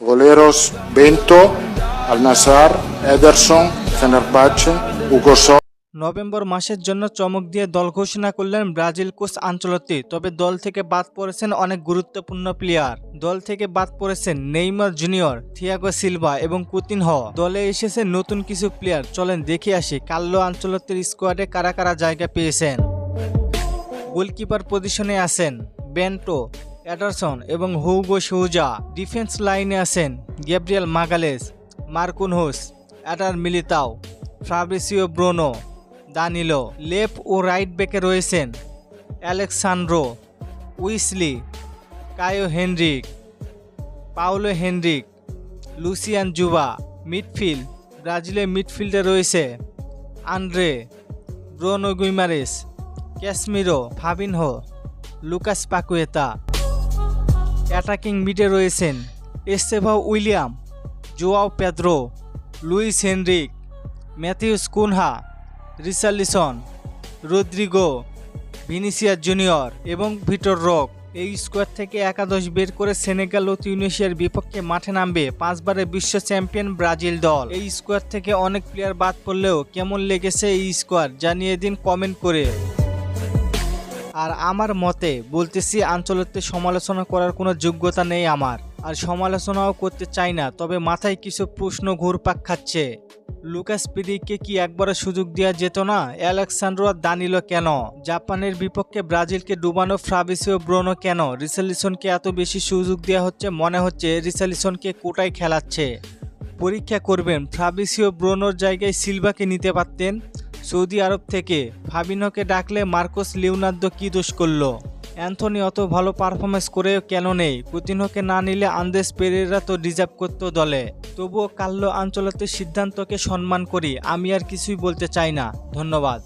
Goleros Bento, Al Nassr, Ederson, Fenerbahce, Hugo. November মাসের জন্য চমক দিয়ে দল ঘোষণা করলেন ব্রাজিল কোচ আঞ্চলতি তবে দল থেকে বাদ পড়েছেন অনেক গুরুত্বপূর্ণ প্লেয়ার দল থেকে বাদ পড়েছেন নেইমার জুনিয়র থিয়াগো সিলভা এবং কুতিন হ দলে এসেছে নতুন কিছু প্লেয়ার চলেন দেখে আসি কাল্লো আঞ্চলতির স্কোয়াডে কারা কারা জায়গা পেয়েছেন গোলকিপার পজিশনে আছেন বেন্টো অ্যাডারসন এবং হুগো সৌজা ডিফেন্স লাইনে আছেন Gabriel Magalhaes Marquinhos Eder Militao Fabricio Bruno, Danilo, left ও রাইট ব্যাকে রয়েছেন Alexsandro Wesley, Caio Henrique Paulo Henrique, Luciano Juba, midfield, ব্রাজিলের মিডফিল্ডে রয়েছে Andre, Bruno Guimaraes, Casemiro, Fabinho, Lucas Paqueta. Attacking মিডে রয়েছেন Estevao Willian, Joao Pedro, Luis Henrique, Matheus Cunha Richarlison Rodrygo, Vinicius Junior এবং Vitor Roque. এই squad থেকে একাদশ বের করে সেনেগাল ও তিউনিশিয়ার বিপক্ষে মাঠে নামবে পাঁচবারের বিশ্ব চ্যাম্পিয়ন ব্রাজিল দল। এই স্কোয়াড থেকে অনেক প্লেয়ার বাদ পড়লেও কেমন লেগেছে এই স্কোয়াড জানিয়ে দিন কমেন্ট করে। আর আমার মতে বলতেছি, আঞ্চলিকতে সমালোচনা করার কোনো যোগ্যতা নেই আমার। আর সমালোচনাও করতে চাই না, তবে মাথায় কিছু প্রশ্ন ঘুরপাক খাচ্ছে। লুকাস পিডিককে কি একবারও সুযোগ দেওয়া যেত না? অ্যালেক্সান্ড্রো আর দানিলো কেন? জাপানের বিপক্ষে ব্রাজিলকে ডুবানো ফ্রাবিসিও ব্রোনো কেন? রিসালিসনকে এত বেশি সুযোগ দেওয়া হচ্ছে, মনে হচ্ছে রিসালিসনকে কোটায় খেলাচ্ছে। পরীক্ষা করবেন ফ্রাবিসিও ব্রোনোর জায়গায় সিলভাকে নিতে পারতেন? সৌদি আরব থেকে ফাবিনোকে ডাকলে মার্কোস লিওনার্দো কি দোষ করল? অ্যান্থনি অত ভালো পারফরমেন্স করেও কেন নেই? পুতিনহকে না নিলে আন্দেস পেরেরা তো ডিজার্ভ করতো দলে। তবুও কাল্লো আঞ্চলতের সিদ্ধান্তকে সম্মান করি, আমি আর কিছুই বলতে চাই না। ধন্যবাদ।